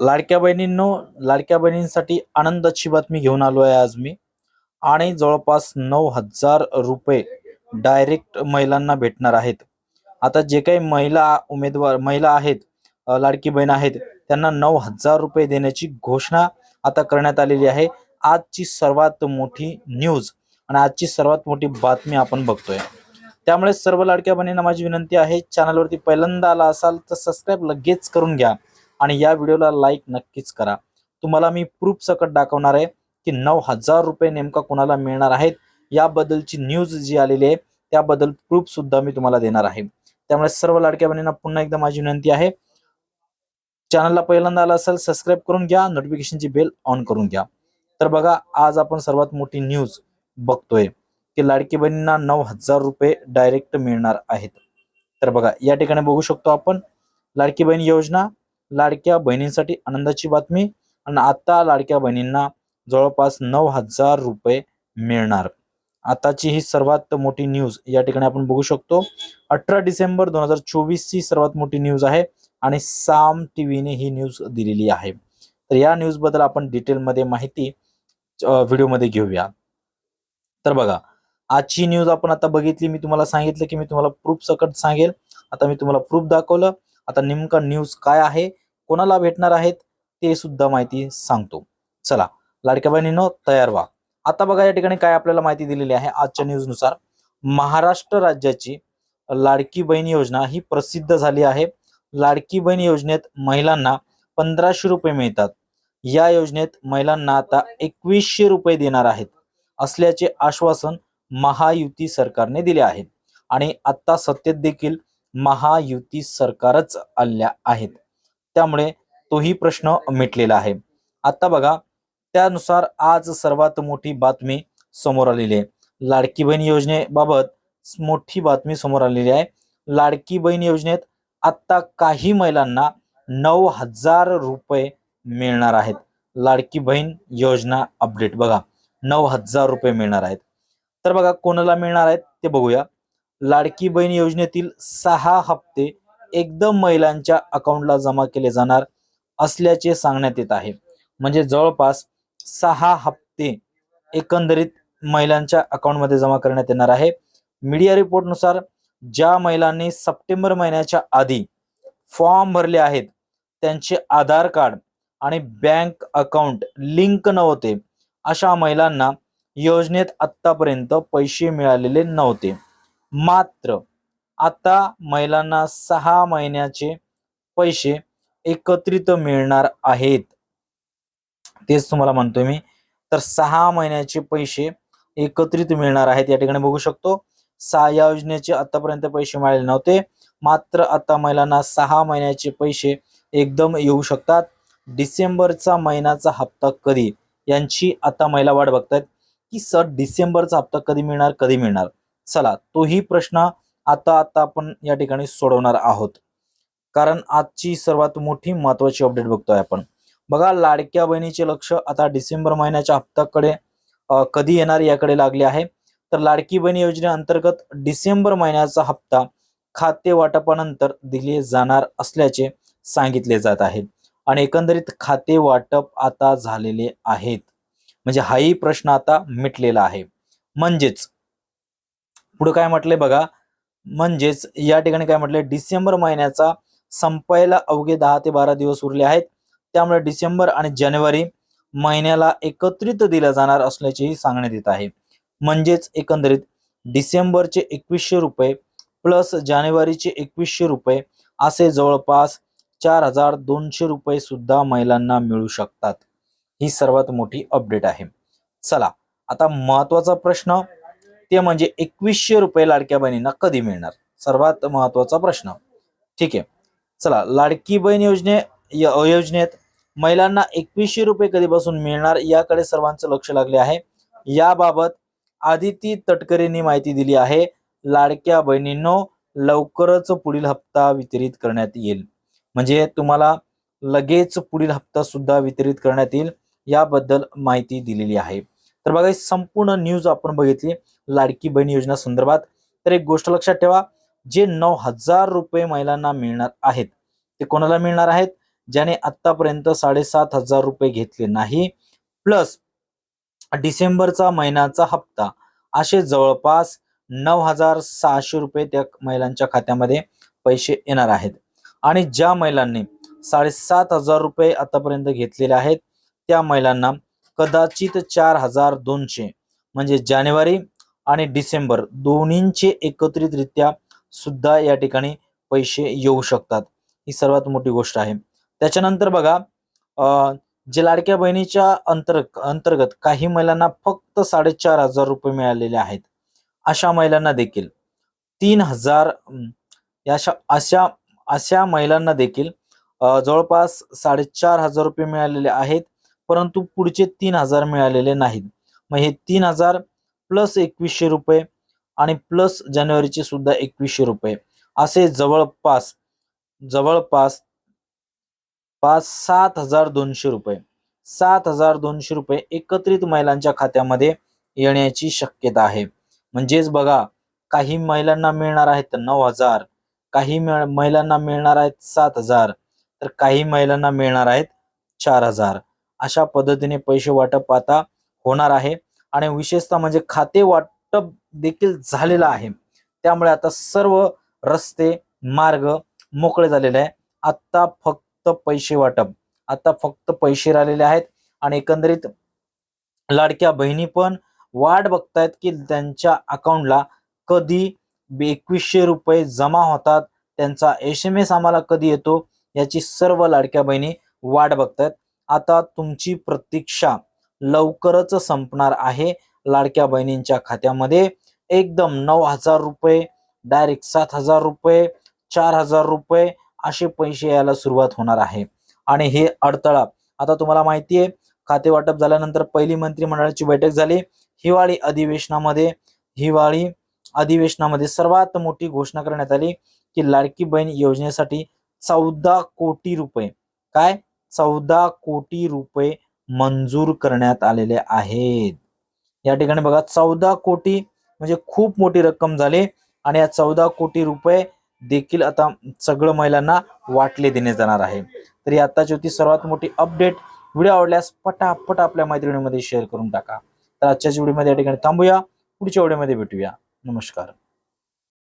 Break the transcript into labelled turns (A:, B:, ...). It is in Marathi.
A: लाडक्या बहिणींनो लाडक्या बहिणींसाठी आनंदाची बातमी घेऊन आलो आहे आज मी. आणि जवळपास नऊ हजार रुपये डायरेक्ट महिलांना भेटणार आहेत. आता जे काही महिला उमेदवार महिला आहेत लाडकी बहीण आहेत त्यांना नऊ हजार रुपये देण्याची घोषणा आता करण्यात आलेली आहे. आजची सर्वात मोठी न्यूज आणि आजची सर्वात मोठी बातमी आपण बघतोय. त्यामुळे सर्व लाडक्या बहिणींना माझी विनंती आहे चॅनलवरती पहिल्यांदा आला असाल तर सबस्क्राईब लगेच करून घ्या. आणि या व्हिडिओला लाईक नक्कीच करा. तुम्हाला मी प्रूफ सकट दाखवणार आहे की नऊ हजार रुपये नेमका कोणाला मिळणार आहेत याबद्दलची न्यूज जी आलेली आहे त्याबद्दल प्रूफ सुद्धा मी तुम्हाला देणार आहे. त्यामुळे सर्व लाडक्या बहिणींना पुन्हा एकदा माझी विनंती आहे चॅनलला पहिल्यांदा आला असेल सबस्क्राईब करून घ्या नोटिफिकेशनची बेल ऑन करून घ्या. तर बघा आज आपण सर्वात मोठी न्यूज बघतोय की लाडकी बहिणींना नऊ हजार रुपये डायरेक्ट मिळणार आहेत. तर बघा या ठिकाणी बघू शकतो आपण लाडकी बहीण योजना लाडक्या बहिणींसाठी आनंदाची बातमी. आणि आता लाडक्या बहिणींना जवळपास नऊ हजार रुपये मिळणार. आताची ही सर्वात मोठी न्यूज या ठिकाणी आपण बघू शकतो. अठरा डिसेंबर दोन हजार चोवीस ची सर्वात मोठी न्यूज आहे आणि साम टीव्हीने ही न्यूज दिलेली आहे. तर या न्यूजबद्दल आपण डिटेलमध्ये माहिती व्हिडिओमध्ये घेऊया. तर बघा आजची न्यूज आपण आता बघितली मी तुम्हाला सांगितलं की मी तुम्हाला प्रूफ सकट सांगेल. आता मी तुम्हाला प्रूफ दाखवलं. आता नेमका न्यूज काय आहे? कोणाला भेटणार आहेत? ते सुद्धा माहिती सांगतो. चला लाडक्या बहिणीनो तयार व्हा. आता बघा या ठिकाणी काय आपल्याला माहिती दिलेली आहे आजच्या न्यूजनुसार. महाराष्ट्र राज्याची लाडकी बहीण योजना ही प्रसिद्ध झाली आहे. लाडकी बहीण योजनेत महिलांना पंधराशे रुपये मिळतात. या योजनेत महिलांना आता एकवीसशे रुपये देणार आहेत असल्याचे आश्वासन महायुती सरकारने दिले आहे. आणि आता सत्तेत देखील महायुती सरकारच आल्या आहेत. त्यामुळे तोही प्रश्न मिटलेला आहे. आता बघा त्यानुसार आज सर्वात मोठी बातमी समोर आलेली आहे. लाडकी बहीण योजनेबाबत मोठी बातमी समोर आलेली आहे. लाडकी बहीण योजनेत आत्ता काही महिलांना नऊ हजार रुपये मिळणार आहेत. लाडकी बहीण योजना अपडेट बघा. नऊ हजार रुपये मिळणार आहेत. तर बघा कोणाला मिळणार आहेत ते बघूया. लाडकी बहीण योजनेतील सहा हप्ते एकदम महिलांच्या अकाउंटला जमा केले जाणार असल्याचे सांगण्यात येत आहे. म्हणजे जवळपास सहा हप्ते एकंदरीत महिलांच्या अकाउंटमध्ये जमा करण्यात येणार आहे. मीडिया रिपोर्टनुसार ज्या महिलांनी सप्टेंबर महिन्याच्या आधी फॉर्म भरले आहेत त्यांचे आधार कार्ड आणि बँक अकाउंट लिंक नव्हते अशा महिलांना योजनेत आत्तापर्यंत पैसे मिळालेले नव्हते. मात्र आता महिलांना सहा महिन्याचे पैसे एकत्रित मिळणार आहेत. तेच तुम्हाला म्हणतोय मी. तर सहा महिन्याचे पैसे एकत्रित मिळणार आहेत. या ठिकाणी बघू शकतो. सहा या योजनेचे आतापर्यंत पैसे मिळाले नव्हते. मात्र आता महिलांना सहा महिन्याचे पैसे एकदम येऊ शकतात. डिसेंबरचा महिन्याचा हप्ता कधी? यांची आता महिला वाट बघतायत की सर डिसेंबरचा हप्ता कधी मिळणार? कधी मिळणार? चला तोही प्रश्न आता आता आपण या ठिकाणी सोडवणार आहोत. कारण आजची सर्वात मोठी महत्वाची अपडेट बघतोय आपण. बघा लाडक्या बहिणीचे लक्ष आता डिसेंबर महिन्याच्या हप्त्याकडे कधी येणार याकडे लागले आहे. तर लाडकी बहिणी योजनेअंतर्गत डिसेंबर महिन्याचा हप्ता खाते वाटपानंतर दिले जाणार असल्याचे सांगितले जात आहे. आणि एकंदरीत खाते वाटप आता झालेले आहेत. म्हणजे हाही प्रश्न आता मिटलेला आहे. म्हणजेच पुढे काय म्हटलंय बघा म्हणजेच या ठिकाणी काय म्हटलंय डिसेंबर महिन्याचा संपायला अवघे दहा ते बारा दिवस उरले आहेत. त्यामुळे डिसेंबर आणि जानेवारी महिन्याला एकत्रित दिला जाणार असल्याचेही सांगण्यात येत आहे. म्हणजेच एकंदरीत डिसेंबरचे एकवीसशे रुपये प्लस जानेवारीचे एकवीसशे रुपये असे जवळपास चार हजार दोनशे रुपये सुद्धा महिलांना मिळू शकतात. ही सर्वात मोठी अपडेट आहे. चला आता महत्त्वाचा प्रश्न ते म्हणजे एकवीसशे रुपये लाडक्या बहिणींना कधी मिळणार? सर्वात महत्त्वाचा प्रश्न. ठीक आहे. चला लाडकी बहीण योजने योजनेत महिलांना एकवीसशे रुपये कधीपासून मिळणार याकडे सर्वांचं लक्ष लागले आहे. याबाबत आदिती तटकरेंनी माहिती दिली आहे. लाडक्या बहिणींनो लवकरच पुढील हप्ता वितरित करण्यात येईल. म्हणजे तुम्हाला लगेच पुढील हप्ता सुद्धा वितरित करण्यात येईल याबद्दल माहिती दिलेली आहे. तर बघा संपूर्ण न्यूज आपण बघितली. लाडकी बहीण योजना संदर्भात. तर एक गोष्ट लक्षात ठेवा जे नऊ हजार रुपये महिलांना मिळणार आहेत ते कोणाला मिळणार आहेत? ज्याने आतापर्यंत साडेसात हजार रुपये घेतले नाही. प्लस डिसेंबरचा महिन्याचा हप्ता असे जवळपास नऊ हजार सहाशे रुपये त्या महिलांच्या खात्यामध्ये पैसे येणार आहेत. आणि ज्या महिलांनी साडेसात हजार रुपये आतापर्यंत घेतलेले आहेत त्या महिलांना कदाचित चार हजार दोनशे म्हणजे जानेवारी आणि डिसेंबर दोन्हींचे एकत्रितरित्या सुद्धा या ठिकाणी पैसे येऊ शकतात. ही सर्वात मोठी गोष्ट आहे. त्याच्यानंतर बघा अं, जे लाडक्या बहिणीच्या अंतर अंतर्गत काही महिलांना फक्त साडेचार हजार रुपये मिळालेले आहेत. अशा महिलांना देखील तीन हजार या अशा अशा अशा महिलांना देखील जवळपास साडेचार हजार रुपये मिळालेले आहेत परंतु पुढचे तीन हजार मिळालेले नाहीत. मग हे तीन हजार प्लस एकवीसशे रुपये आणि प्लस जानेवारीचे सुद्धा एकवीसशे रुपये. असे जवळपास जवळपास पाच सात हजार दोनशे रुपये. सात हजार दोनशे रुपये एकत्रित महिलांच्या खात्यामध्ये येण्याची शक्यता आहे. म्हणजेच बघा काही महिलांना मिळणार आहेत नऊ हजार काही महिलांना मिळणार आहेत सात हजार तर काही महिलांना मिळणार आहेत चार हजार. अशा पद्धतीने पैसे वाटप आता होणार आहे. आणि विशेषतः म्हणजे खाते वाटप देखील झालेलं आहे. त्यामुळे आता सर्व रस्ते मार्ग मोकळे झालेले आहे. आत्ता फक्त पैसे वाटप. आता फक्त पैसे राहिलेले आहेत आणि एकंदरीत लाडक्या बहिणी पण वाट बघतायत की त्यांच्या अकाउंटला कधी एकवीसशे रुपये जमा होतात त्यांचा एस एम एस आम्हाला कधी येतो याची सर्व लाडक्या बहिणी वाट बघतायत. आता तुमची प्रतीक्षा लवकरच संपणार आहे. लाडक्या बहिणींच्या खात्यामध्ये एकदम नऊ हजार रुपये डायरेक्ट सात हजार रुपये चार हजार रुपये असे पैसे यायला सुरुवात होणार आहे. आणि हे अडथळा आता तुम्हाला माहिती आहे खाते वाटप झाल्यानंतर पहिली मंत्रिमंडळाची बैठक झाली. हिवाळी अधिवेशनामध्ये हिवाळी अधिवेशनामध्ये सर्वात मोठी घोषणा करण्यात आली की लाडकी बहीण योजनेसाठी चौदा कोटी रुपये. काय? चौदा कोटी रुपये मंजूर करण्यात आलेले आहेत. या ठिकाणी बघा चौदा कोटी म्हणजे खूप मोठी रक्कम झाली आणि या चौदा कोटी रुपये देखील आता सगळं महिलांना वाटले देण्यात जाणार आहे. तर ही आताची होती सर्वात मोठी अपडेट. व्हिडिओ आवडल्यास पटापट आपल्या मैत्रिणीमध्ये शेअर करून टाका. तर आजच्या व्हिडिओमध्ये या ठिकाणी थांबूया. पुढच्या व्हिडिओमध्ये भेटूया. नमस्कार.